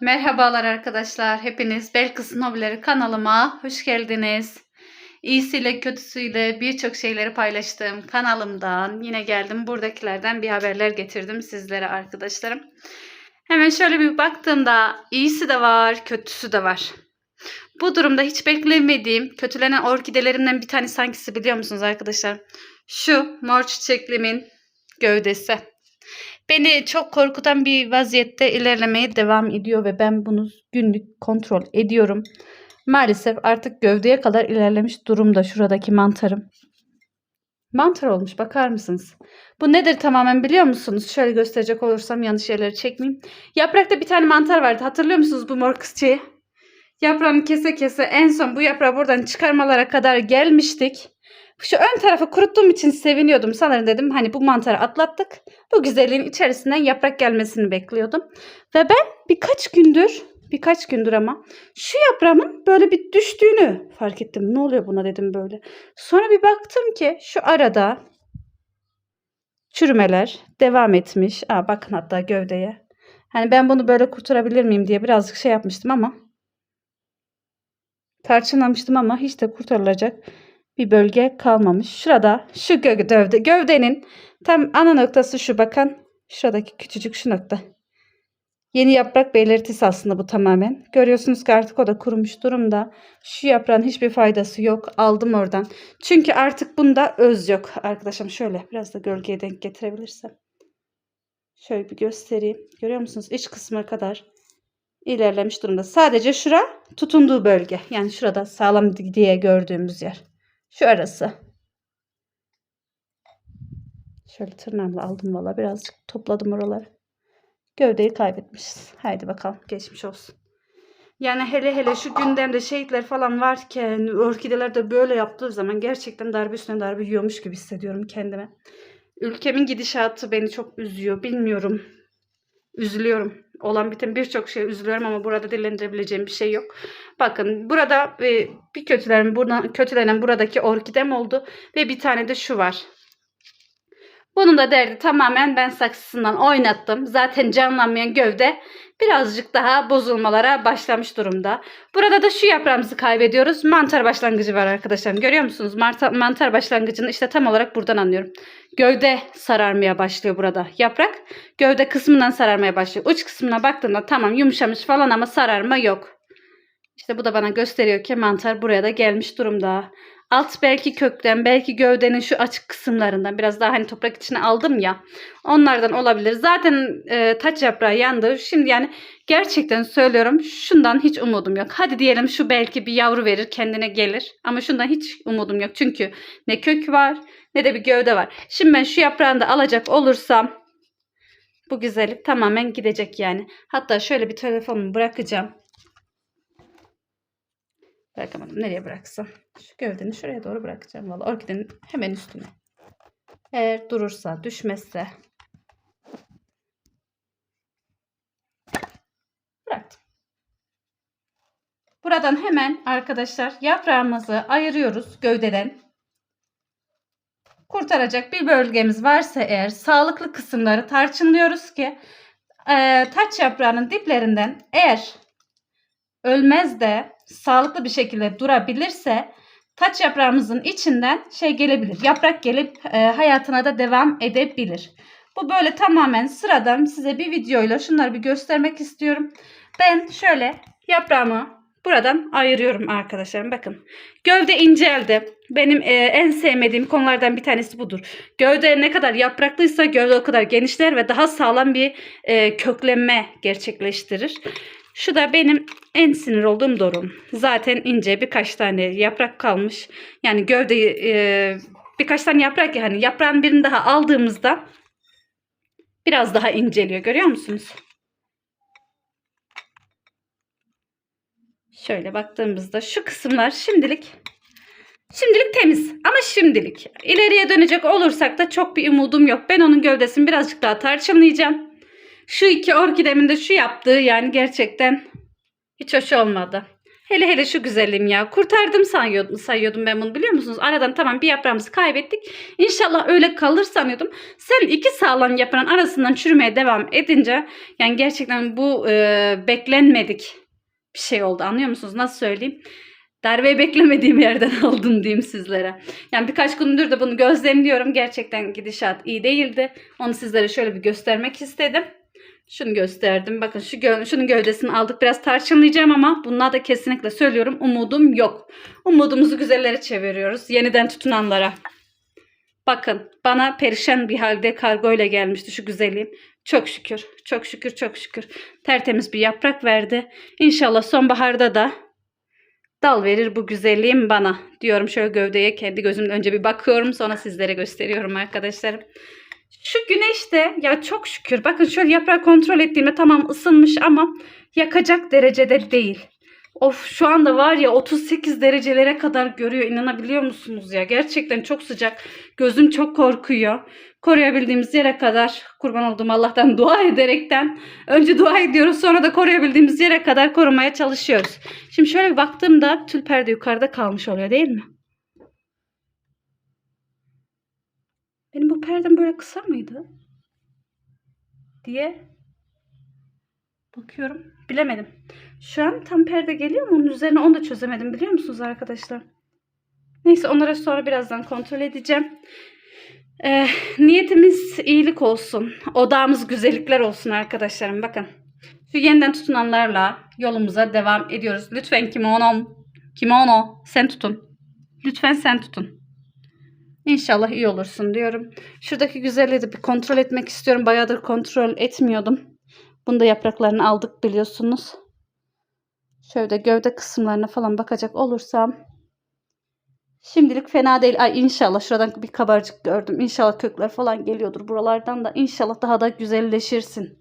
Merhabalar arkadaşlar. Hepiniz Belkıs Hobileri kanalıma hoş geldiniz. İyisiyle kötüsüyle birçok şeyleri paylaştığım kanalımdan yine geldim. Buradakilerden bir haberler getirdim sizlere arkadaşlarım. Hemen şöyle bir baktığımda iyisi de var, kötüsü de var. Bu durumda hiç beklemediğim kötülenen orkidelerimden bir tanesi hangisi biliyor musunuz arkadaşlar? Şu mor çiçeklimin gövdesi. Beni çok korkutan bir vaziyette ilerlemeye devam ediyor ve ben bunu günlük kontrol ediyorum. Maalesef artık gövdeye kadar ilerlemiş durumda şuradaki mantarım. Mantar olmuş bakar mısınız? Bu nedir tamamen biliyor musunuz? Şöyle gösterecek olursam yanlış yerleri çekmeyeyim. Yaprakta bir tane mantar vardı hatırlıyor musunuz bu mor kızçeyi? Yaprağını kese kese en son bu yaprağı buradan çıkarmalara kadar gelmiştik. Şu ön tarafı kuruttuğum için seviniyordum. Sanırım dedim hani bu mantarı atlattık. Bu güzelliğin içerisinden yaprak gelmesini bekliyordum. Ve ben birkaç gündür, birkaç gündür ama şu yaprağımın böyle bir düştüğünü fark ettim. Ne oluyor buna dedim böyle. Sonra bir baktım ki şu arada çürümeler devam etmiş. Aa, bakın hatta gövdeye. Hani ben bunu böyle kurtarabilir miyim diye birazcık şey yapmıştım ama tarçınlamıştım ama hiç de kurtarılacak bir bölge kalmamış. Şurada şu gövde, gövdenin tam ana noktası şu bakın. Şuradaki küçücük şu nokta. Yeni yaprak belirtisi aslında bu tamamen. Görüyorsunuz ki artık o da kurumuş durumda. Şu yaprağın hiçbir faydası yok. Aldım oradan. Çünkü artık bunda öz yok. Arkadaşım şöyle biraz da gölgeye denk getirebilirsem. Şöyle bir göstereyim. Görüyor musunuz? İç kısmına kadar ilerlemiş durumda. Sadece şura tutunduğu bölge. Yani şurada sağlam diye gördüğümüz yer. Şu arası. Şöyle tırnağımla aldım valla. Birazcık topladım oraları. Gövdeyi kaybetmişiz. Haydi bakalım. Geçmiş olsun. Yani hele hele şu gündemde şehitler falan varken orkideler de böyle yaptığı zaman gerçekten darbe üstüne darbe yiyormuş gibi hissediyorum kendime. Ülkemin gidişatı beni çok üzüyor. Bilmiyorum. Üzülüyorum. Olan biten birçok şey üzülüyorum ama burada dillendirebileceğim bir şey yok. Bakın burada e, bir kötülenen, buradan, kötülenen buradaki orkidem oldu ve bir tane de şu var. Bunun da derdi tamamen ben saksısından oynattım. Zaten canlanmayan gövde birazcık daha bozulmalara başlamış durumda. Burada da şu yaprağımızı kaybediyoruz. Mantar başlangıcı var arkadaşlarım. Görüyor musunuz? Mantar, mantar başlangıcını işte tam olarak buradan anlıyorum. Gövde sararmaya başlıyor burada. Yaprak gövde kısmından sararmaya başlıyor. Uç kısmına baktığımda tamam yumuşamış falan ama sararma yok. İşte bu da bana gösteriyor ki mantar buraya da gelmiş durumda. Alt belki kökten, belki gövdenin şu açık kısımlarından biraz daha hani toprak içine aldım ya. Onlardan olabilir. Zaten e, taç yaprağı yandı. Şimdi yani gerçekten söylüyorum şundan hiç umudum yok. Hadi diyelim şu belki bir yavru verir kendine gelir. Ama şundan hiç umudum yok. Çünkü ne kök var ne de bir gövde var. Şimdi ben şu yaprağını da alacak olursam bu güzellik tamamen gidecek yani. Hatta şöyle bir telefonumu bırakacağım. Bırakamadım. Nereye bıraksam? Şu gövdeni şuraya doğru bırakacağım. Valla orkidenin hemen üstüne. Eğer durursa, düşmezse. Bıraktım. Buradan hemen arkadaşlar yaprağımızı ayırıyoruz gövdeden. Kurtaracak bir bölgemiz varsa eğer sağlıklı kısımları tarçınlıyoruz ki e, taç yaprağının diplerinden eğer ölmez de sağlıklı bir şekilde durabilirse taç yaprağımızın içinden şey gelebilir. Yaprak gelip e, hayatına da devam edebilir. Bu böyle tamamen sıradan size bir videoyla şunları bir göstermek istiyorum. Ben şöyle yaprağımı buradan ayırıyorum arkadaşlarım. Bakın gövde inceldi. Benim e, en sevmediğim konulardan bir tanesi budur. Gövde ne kadar yapraklıysa gövde o kadar genişler ve daha sağlam bir e, köklenme gerçekleştirir. Şu da benim en sinir olduğum durum. Zaten ince birkaç tane yaprak kalmış. Yani gövdeyi e, birkaç tane yaprak yani yaprağın birini daha aldığımızda biraz daha inceliyor. Görüyor musunuz? Şöyle baktığımızda şu kısımlar şimdilik Şimdilik temiz ama şimdilik. İleriye dönecek olursak da çok bir umudum yok. Ben onun gövdesini birazcık daha tarçınlayacağım. Şu iki orkidemin de şu yaptığı yani gerçekten hiç hoş olmadı. Hele hele şu güzelliğim ya. Kurtardım sayıyordum, sayıyordum ben bunu biliyor musunuz? Aradan tamam bir yaprağımızı kaybettik. İnşallah öyle kalır sanıyordum. Sen iki sağlam yaprağın arasından çürümeye devam edince yani gerçekten bu e, beklenmedik bir şey oldu. Anlıyor musunuz? Nasıl söyleyeyim? Darbeyi beklemediğim yerden aldım diyeyim sizlere. Yani birkaç gündür de bunu gözlemliyorum. Gerçekten gidişat iyi değildi. Onu sizlere şöyle bir göstermek istedim. Şunu gösterdim. Bakın şu gö şunun gövdesini aldık. Biraz tarçınlayacağım ama bunlar da kesinlikle söylüyorum. Umudum yok. Umudumuzu güzellere çeviriyoruz. Yeniden tutunanlara. Bakın bana perişan bir halde kargo ile gelmişti şu güzelliğim. Çok şükür, çok şükür, çok şükür. Tertemiz bir yaprak verdi. İnşallah sonbaharda da dal verir bu güzelliğim bana. Diyorum şöyle gövdeye kendi gözümle önce bir bakıyorum sonra sizlere gösteriyorum arkadaşlarım. Şu güneş de ya çok şükür bakın şöyle yaprağı kontrol ettiğimde tamam ısınmış ama yakacak derecede değil. Of şu anda var ya 38 derecelere kadar görüyor inanabiliyor musunuz ya? Gerçekten çok sıcak. Gözüm çok korkuyor. Koruyabildiğimiz yere kadar kurban olduğum Allah'tan dua ederekten önce dua ediyoruz sonra da koruyabildiğimiz yere kadar korumaya çalışıyoruz. Şimdi şöyle baktığımda tül perde yukarıda kalmış oluyor değil mi? Perdem böyle kısa mıydı? Diye bakıyorum. Bilemedim. Şu an tam perde geliyor mu? Onun üzerine onu da çözemedim biliyor musunuz arkadaşlar? Neyse onlara sonra birazdan kontrol edeceğim. Ee, niyetimiz iyilik olsun. Odağımız güzellikler olsun arkadaşlarım. Bakın. Şu yeniden tutunanlarla yolumuza devam ediyoruz. Lütfen kimono, kimono sen tutun. Lütfen sen tutun. İnşallah iyi olursun diyorum. Şuradaki güzelliği de bir kontrol etmek istiyorum. Bayağıdır kontrol etmiyordum. Bunda yapraklarını aldık biliyorsunuz. Şöyle gövde kısımlarına falan bakacak olursam. Şimdilik fena değil. Ay inşallah şuradan bir kabarcık gördüm. İnşallah kökler falan geliyordur buralardan da. İnşallah daha da güzelleşirsin.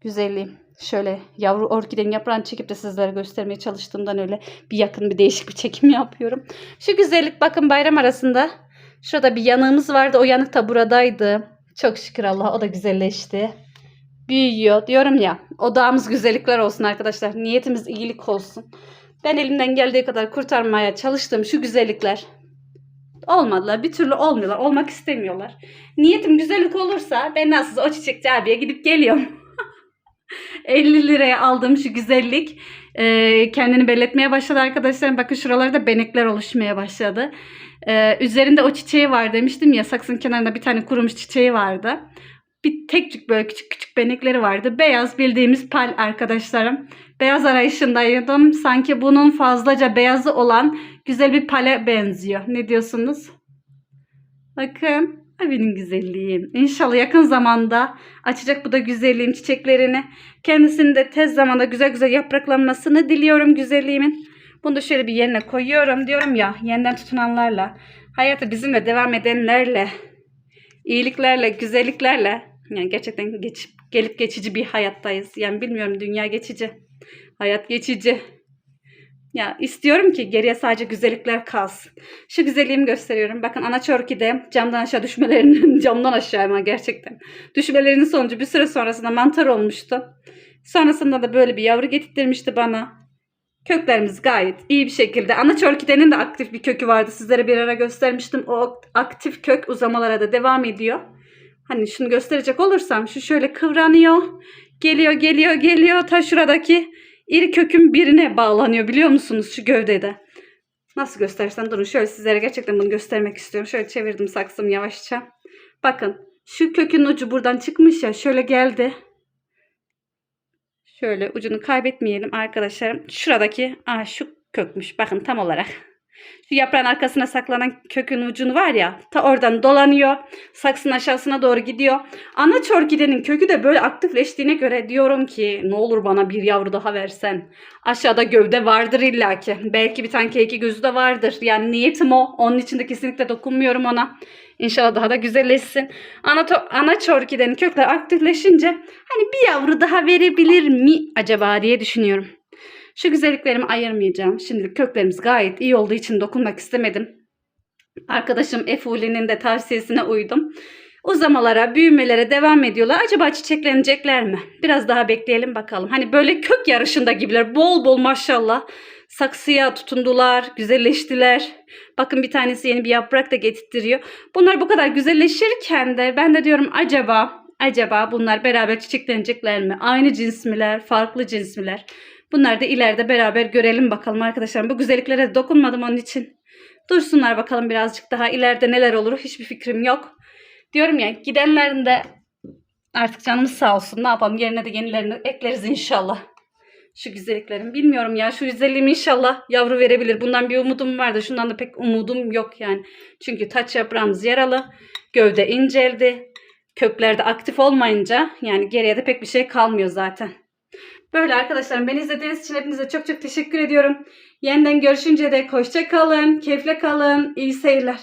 Güzelliğim. Şöyle yavru orkidenin yaprağını çekip de sizlere göstermeye çalıştığımdan öyle bir yakın bir değişik bir çekim yapıyorum. Şu güzellik bakın bayram arasında Şurada bir yanığımız vardı. O yanık da buradaydı. Çok şükür Allah o da güzelleşti. Büyüyor. Diyorum ya odağımız güzellikler olsun arkadaşlar. Niyetimiz iyilik olsun. Ben elimden geldiği kadar kurtarmaya çalıştığım şu güzellikler olmadılar. Bir türlü olmuyorlar. Olmak istemiyorlar. Niyetim güzellik olursa ben nasıl o çiçekçi abiye gidip geliyorum. 50 liraya aldığım şu güzellik e, kendini belletmeye başladı arkadaşlar. Bakın şuralarda benekler oluşmaya başladı. Ee, üzerinde o çiçeği var demiştim ya saksının kenarında bir tane kurumuş çiçeği vardı. Bir tekcik böyle küçük küçük benekleri vardı. Beyaz bildiğimiz pal arkadaşlarım. Beyaz arayışındaydım. Sanki bunun fazlaca beyazı olan güzel bir pale benziyor. Ne diyorsunuz? Bakın. Abinin güzelliğim. İnşallah yakın zamanda açacak bu da güzelliğim çiçeklerini. Kendisinin de tez zamanda güzel güzel yapraklanmasını diliyorum güzelliğimin. Bunu da şöyle bir yerine koyuyorum. Diyorum ya yeniden tutunanlarla, hayatı bizimle devam edenlerle, iyiliklerle, güzelliklerle yani gerçekten geç, gelip geçici bir hayattayız. Yani bilmiyorum dünya geçici. Hayat geçici. Ya istiyorum ki geriye sadece güzellikler kalsın. Şu güzelliğimi gösteriyorum. Bakın ana orkide camdan aşağı düşmelerinin camdan aşağı ama gerçekten. Düşmelerinin sonucu bir süre sonrasında mantar olmuştu. Sonrasında da böyle bir yavru getirtmişti bana. Köklerimiz gayet iyi bir şekilde. Anaç orkidenin de aktif bir kökü vardı. Sizlere bir ara göstermiştim. O aktif kök uzamalara da devam ediyor. Hani şunu gösterecek olursam şu şöyle kıvranıyor. Geliyor geliyor geliyor. Ta şuradaki iri kökün birine bağlanıyor biliyor musunuz şu gövdede. Nasıl göstersem durun. Şöyle sizlere gerçekten bunu göstermek istiyorum. Şöyle çevirdim saksım yavaşça. Bakın şu kökün ucu buradan çıkmış ya şöyle geldi. Şöyle ucunu kaybetmeyelim arkadaşlarım. Şuradaki aa, şu kökmüş. Bakın tam olarak. Şu yaprağın arkasına saklanan kökün ucunu var ya ta oradan dolanıyor. Saksının aşağısına doğru gidiyor. Ana orkidenin kökü de böyle aktifleştiğine göre diyorum ki ne olur bana bir yavru daha versen. Aşağıda gövde vardır illaki. Belki bir tane keki gözü de vardır. Yani niyetim o. Onun için de kesinlikle dokunmuyorum ona. İnşallah daha da güzelleşsin. Ana, ana orkidenin kökleri aktifleşince hani bir yavru daha verebilir mi acaba diye düşünüyorum. Şu güzelliklerimi ayırmayacağım. Şimdilik köklerimiz gayet iyi olduğu için dokunmak istemedim. Arkadaşım Efuli'nin de tavsiyesine uydum. uzamalara, büyümelere devam ediyorlar. Acaba çiçeklenecekler mi? Biraz daha bekleyelim bakalım. Hani böyle kök yarışında gibiler. Bol bol maşallah. Saksıya tutundular, güzelleştiler. Bakın bir tanesi yeni bir yaprak da getirtiyor. Bunlar bu kadar güzelleşirken de ben de diyorum acaba acaba bunlar beraber çiçeklenecekler mi? Aynı cins miler, farklı cins miler? Bunları da ileride beraber görelim bakalım arkadaşlar. Bu güzelliklere de dokunmadım onun için. Dursunlar bakalım birazcık daha ileride neler olur hiçbir fikrim yok. Diyorum ya gidenlerin de artık canımız sağ olsun ne yapalım yerine de yenilerini ekleriz inşallah. Şu güzelliklerim bilmiyorum ya şu güzelliğim inşallah yavru verebilir. Bundan bir umudum vardı şundan da pek umudum yok yani. Çünkü taç yaprağımız yaralı gövde inceldi. Köklerde aktif olmayınca yani geriye de pek bir şey kalmıyor zaten. Böyle arkadaşlar beni izlediğiniz için hepinize çok çok teşekkür ediyorum. Yeniden görüşünce de hoşça kalın, keyifle kalın, iyi seyirler.